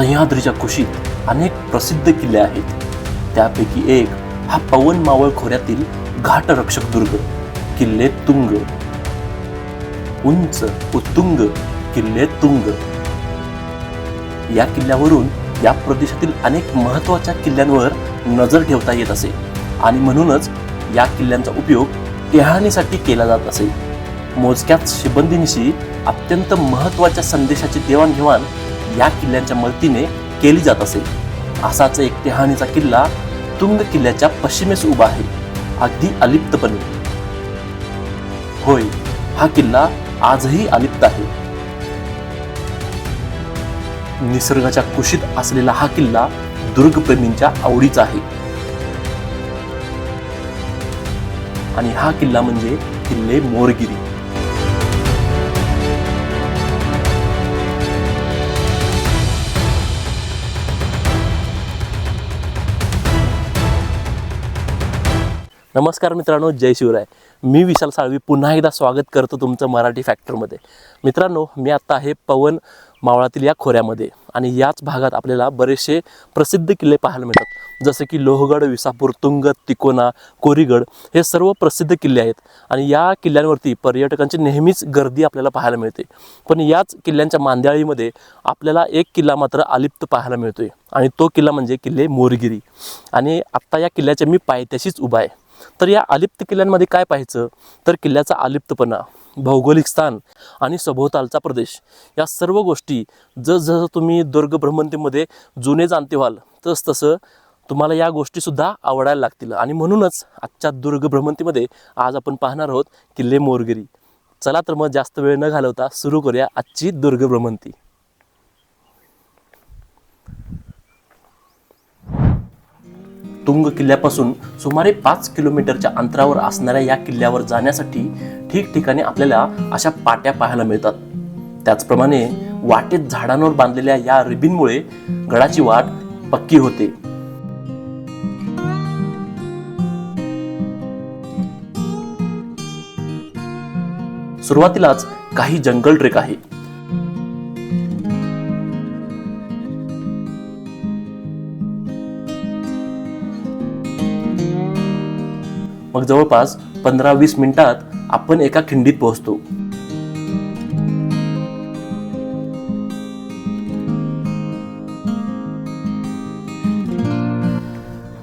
सह्याद्रीच्या कुशीत अनेक प्रसिद्ध किल्ले आहेत. त्यापैकी एक हा पवन मावळ खोऱ्यातील घाटरक्षक दुर्ग किल्ले तुंग. उंच उत्तुंग किल्ले तुंग. या किल्ल्यावरून या प्रदेशातील अनेक महत्त्वाच्या किल्ल्यांवर नजर ठेवता येत असे आणि म्हणूनच या किल्ल्यांचा उपयोग टेहाणीसाठी केला जात असे. मोजक्याच शिबंदींशी अत्यंत महत्त्वाच्या संदेशाची देवाणघेवाण या किल्ल्यांच्या मदतीने केली जात असे. असाच एक टेहाणीचा किल्ला तुंग किल्ल्याच्या पश्चिमेस उभा आहे अगदी अलिप्तपणे. होय हा किल्ला आजही अलिप्त आहे. निसर्गाच्या कुशीत असलेला हा किल्ला दुर्गप्रेमींच्या आवडीचा आहे. आणि हा किल्ला म्हणजे किल्ले मोरगिरी. नमस्कार मित्रांनो जय शिवराय. मी विशाल साळवी पुन्हा एकदा स्वागत करतो तुमचं मराठी फॅक्टरमध्ये मित्रांनो मी आत्ता आहे पवन मावळातील या खोऱ्यामध्ये आणि याच भागात आपल्याला बरेचसे प्रसिद्ध किल्ले पाहायला मिळतात. जसं की लोहगड विसापूर तुंग तिकोना कोरीगड हे सर्व प्रसिद्ध किल्ले आहेत आणि या किल्ल्यांवरती पर्यटकांची नेहमीच गर्दी आपल्याला पाहायला मिळते. पण याच किल्ल्यांच्या मांदियाळीमध्ये आपल्याला एक किल्ला मात्र अलिप्त पाहायला मिळतोय आणि तो किल्ला म्हणजे किल्ले मोरगिरी. आणि आत्ता या किल्ल्याच्या मी पायथ्याशीच उभा आहे. तर या अलिप्त किल्ल्यांमध्ये काय पाहायचं? तर किल्ल्याचा अलिप्तपणा भौगोलिक स्थान आणि सभोवतालचा प्रदेश. या सर्व गोष्टी जसजसं तुम्ही दुर्ग भ्रमंतीमध्ये जुने जाणते व्हाल तस तसं तुम्हाला या गोष्टीसुद्धा आवडायला लागतील. आणि म्हणूनच आजच्या दुर्ग भ्रमंतीमध्ये आज आपण पाहणार आहोत किल्ले मोरगिरी. चला तर मग जास्त वेळ न घालवता सुरू करूया आजची दुर्ग भ्रमंती तुंग किल्ल्यापासून सुमारे पाच किलोमीटरच्या अंतरावर असणाऱ्या या किल्ल्यावर जाण्यासाठी ठिकठिकाणी आपल्याला अशा पाट्या पाहायला मिळतात. त्याचप्रमाणे वाटेत झाडांवर बांधलेल्या या रिबीनमुळे गडाची वाट पक्की होते. सुरुवातीलाच काही जंगल ट्रेक आहे. मग जवळपास पंधरा वीस मिनिटात आपण एका खिंडीत पोहोचतो.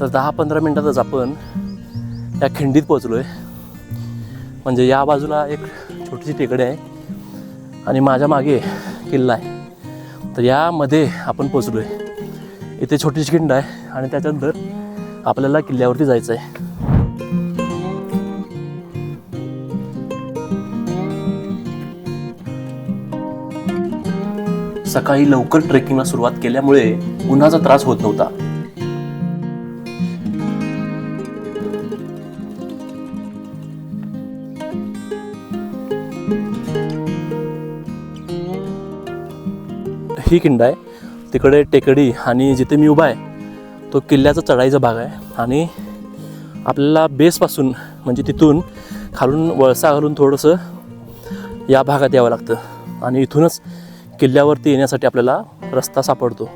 तर दहा पंधरा मिनिटातच आपण या खिंडीत पोहोचलोय. म्हणजे या बाजूला एक छोटीशी टेकडे आहे आणि माझ्या मागे किल्ला आहे. तर यामध्ये आपण पोचलोय इथे छोटीशी खिंड आहे आणि त्याच्यानंतर आपल्याला किल्ल्यावरती जायचं आहे सकाळी लवकर ट्रेकिंगला सुरुवात केल्यामुळे उन्हाचा त्रास होत नव्हता. ही किंड आहे. तिकडे टेकडी आणि जिथे मी उभा आहे तो किल्ल्याचा चढाईचा भाग आहे. आणि आपल्याला बेसपासून म्हणजे तिथून खालून वळसा घालून थोडंसं या भागात यावं लागतं. आणि इथूनच किल्ल्यावरती येण्यासाठी आपल्याला रस्ता सापडतो.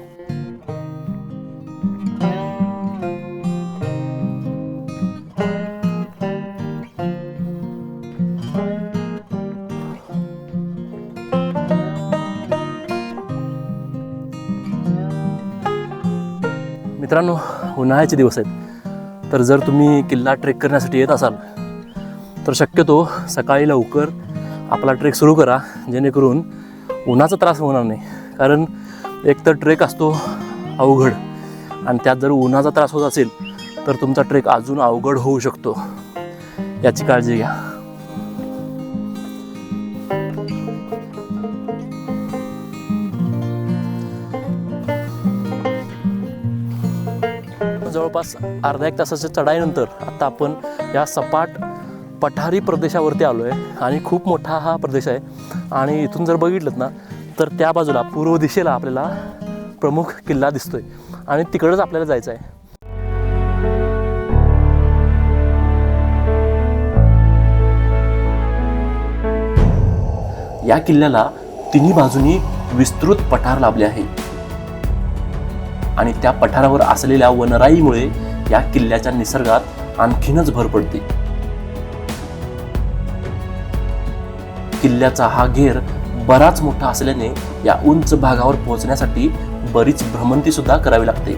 मित्रांनो उन्हाळ्याचे दिवस आहेत. तर जर तुम्ही किल्ला ट्रेक करण्यासाठी येत असाल तर शक्यतो सकाळी लवकर आपला ट्रेक सुरू करा जेणेकरून उन्हाचा त्रास होणार नाही. कारण एक तर ट्रेक असतो अवघड आणि त्यात जर उन्हाचा त्रास होत असेल तर तुमचा ट्रेक अजून अवघड होऊ शकतो. याची काळजी घ्या. जवळपास अर्धा एक तासाच्या चढाईनंतर आता आपण या सपाट पठारी प्रदेशावरती आलो आहे आणि खूप मोठा हा प्रदेश आहे. आणि इथून जर बघितलं ना तर त्या बाजूला पूर्व दिशेला आपल्याला प्रमुख किल्ला दिसतोय. आणि तिकडंच आपल्याला जायचं आहे या किल्ल्याला तिन्ही बाजूनी विस्तृत पठार लाभले आहे. आणि त्या पठारावर असलेल्या वनराईमुळे या किल्ल्याच्या निसर्गात आणखीनच भर पडते. किल्ल्याचा हा घेर बराच मोठा असल्याने या उंच भागावर पोहोचण्यासाठी बरीच भ्रमंती सुद्धा करावी लागते.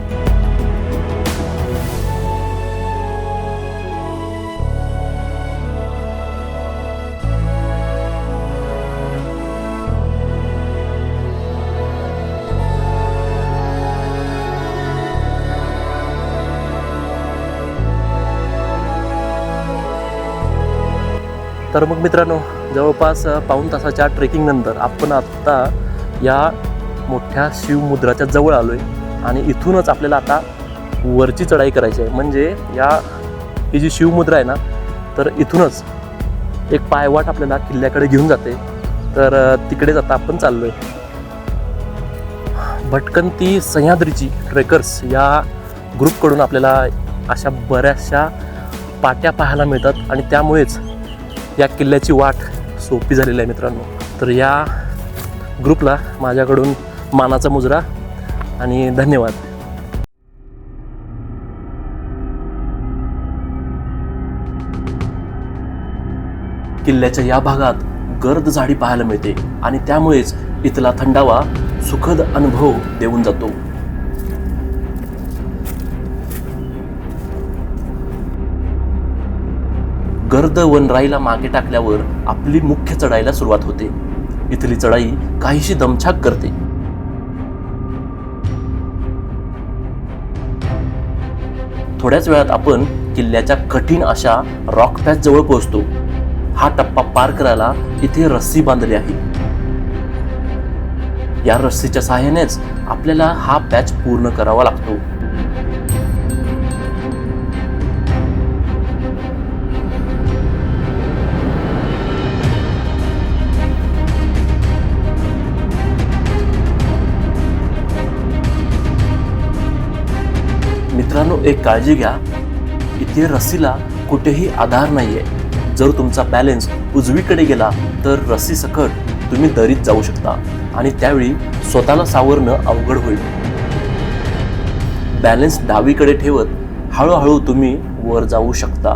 तर मग मित्रांनो जवळपास पाऊण तासाच्या ट्रेकिंगनंतर आपण आत्ता या मोठ्या शिवमुद्राच्या जवळ आलो आहे आणि इथूनच आपल्याला आता वरची चढाई करायची आहे. म्हणजे या ही जी शिवमुद्रा आहे ना तर इथूनच एक पायवाट आपल्याला किल्ल्याकडे घेऊन जाते. तर तिकडेच आता आपण आहे भटकंती सह्याद्रीची ट्रेकर्स या ग्रुपकडून आपल्याला अशा बऱ्याचशा पाट्या पाहायला मिळतात आणि त्यामुळेच या किल्ल्याची वाट सोपी झालेली आहे मित्रांनो. तर या ग्रुपला माझ्याकडून मानाचा मुजरा आणि धन्यवाद. किल्ल्याच्या या भागात गर्द झाडी पाहायला मिळते आणि त्यामुळेच इथला थंडावा सुखद अनुभव देऊन जातो. गर्द वनराईला मागे टाकल्यावर आपली मुख्य चढाईला सुरुवात होते. इथली चढाई काहीशी दमछाक करते. थोड्याच वेळात आपण किल्ल्याच्या कठीण अशा रॉक पॅच जवळ पोहोचतो. हा टप्पा पार करायला इथे रस्सी बांधली आहे. या रस्सीच्या सहाय्यानेच आपल्याला हा पॅच पूर्ण करावा लागतो. एक काळजी घ्या. इथे रस्सीला कुठेही आधार नाही आहे जर तुमचा बॅलेन्स उजवीकडे गेला तर रस्सी सकट तुम्ही दरीत जाऊ शकता आणि त्यावेळी स्वतःला सावरणं अवघड होईल. बॅलेन्स डावीकडे ठेवत हळूहळू तुम्ही वर जाऊ शकता.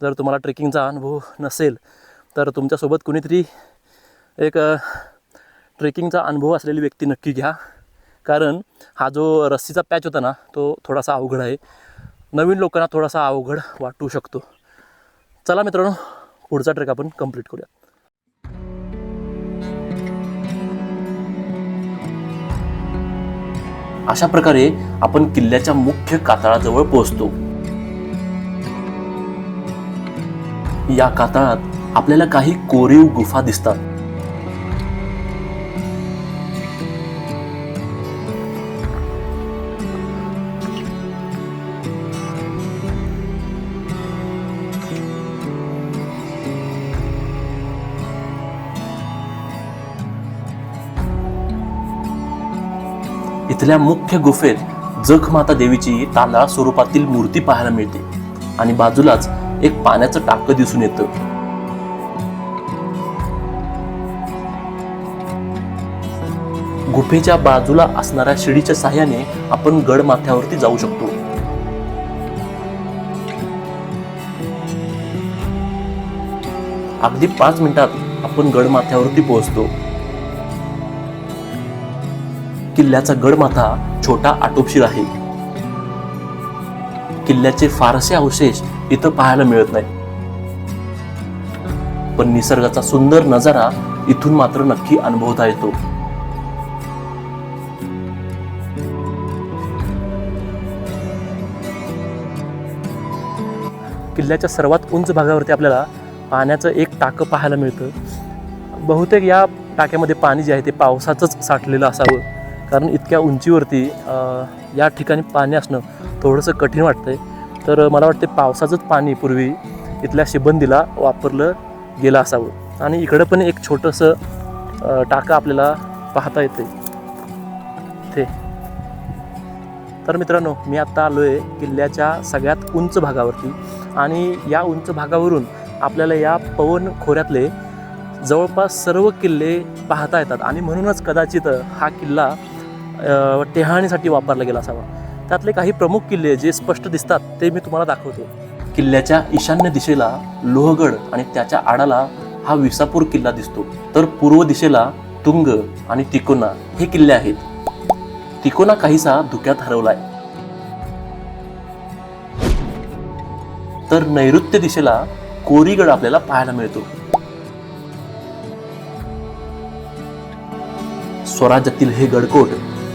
जर तुम्हाला ट्रेकिंगचा अनुभव नसेल तर तुमच्यासोबत कुणीतरी एक ट्रेकिंगचा अनुभव असलेली व्यक्ती नक्की घ्या. कारण हा जो रस्सीचा पॅच होता ना तो थोडासा अवघड आहे. नवीन लोकांना थोडासा अवघड वाटू शकतो. चला मित्रांनो पुढचा ट्रेक आपण कंप्लीट करूया अशा प्रकारे आपण किल्ल्याच्या मुख्य कातळाजवळ पोहोचतो. या कातळात आपल्याला काही कोरीव गुफा दिसतात. इथल्या मुख्य गुफेत जखमाता देवीची तांदळा स्वरूपातील मूर्ती पाहायला मिळते. आणि बाजूलाच एक पाण्याचं टाकं दिसून येतं. गुफेच्या बाजूला असणाऱ्या शिडीच्या साह्याने आपण गड माथ्यावरती जाऊ शकतो. अगदी पाच मिनिटात आपण गड माथ्यावरती पोहोचतो. किल्ल्याचा गडमाथा छोटा आटोपशीर आहे. किल्ल्याचे फारसे अवशेष इथं पाहायला मिळत नाही. पण निसर्गाचा सुंदर नजारा इथून मात्र नक्की अनुभवता येतो. किल्ल्याच्या सर्वात उंच भागावरती आपल्याला पाण्याचं एक टाकं पाहायला मिळतं. बहुतेक या टाक्यामध्ये पाणी जे आहे ते पावसाचंच साठलेलं असावं. कारण इतक्या उंचीवरती या ठिकाणी पाणी असणं थोडंसं कठीण वाटतंय. तर मला वाटते पावसाचंच पाणी पूर्वी इथल्या शिबंदीला वापरलं गेलं असावं. आणि इकडं पण एक छोटंसं टाकं आपल्याला पाहता येते ते तर मित्रांनो मी आत्ता आलो आहे किल्ल्याच्या सगळ्यात उंच भागावरती. आणि या उंच भागावरून आपल्याला या पवन खोऱ्यातले जवळपास सर्व किल्ले पाहता येतात. आणि म्हणूनच कदाचित हा किल्ला टेहाणीसाठी वापरला गेला असावा. त्यातले काही प्रमुख किल्ले जे स्पष्ट दिसतात ते मी तुम्हाला दाखवतो. किल्ल्याच्या ईशान्य दिशेला लोहगड आणि त्याच्या आडाला हा विसापूर किल्ला दिसतो. तर पूर्व दिशेला तुंग आणि तिकोना हे किल्ले आहेत. तिकोना काहीसा धुक्यात हरवलाय. तर नैऋत्य दिशेला कोरीगड आपल्याला पाहायला मिळतो. स्वराज्यातील हे गडकोट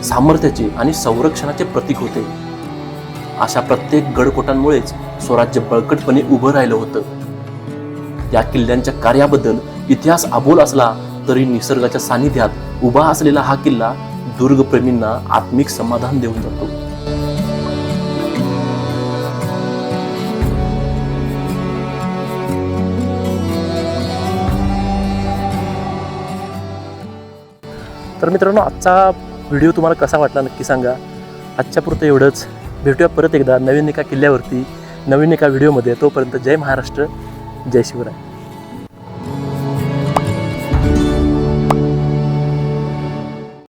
सामर्थ्याचे आणि संरक्षणाचे प्रतीक होते. अशा प्रत्येक गडकोटांमुळेच स्वराज्य बळकटपणे उभं राहिलं होतं. या किल्ल्यांच्या कार्याबद्दल इतिहास अबोल असला तरी निसर्गाच्या सानिध्यात उभा असलेला हा किल्ला दुर्गप्रेमींना आत्मिक समाधान देऊन जातो. तर मित्रांनो आजचा व्हिडिओ तुम्हाला कसा वाटला नक्की सांगा. आजच्यापुरतं एवढंच. भेटूया परत एकदा नवीन एका किल्ल्यावरती. नवीन एका व्हिडिओमध्ये. तोपर्यंत जय महाराष्ट्र. जय शिवराय.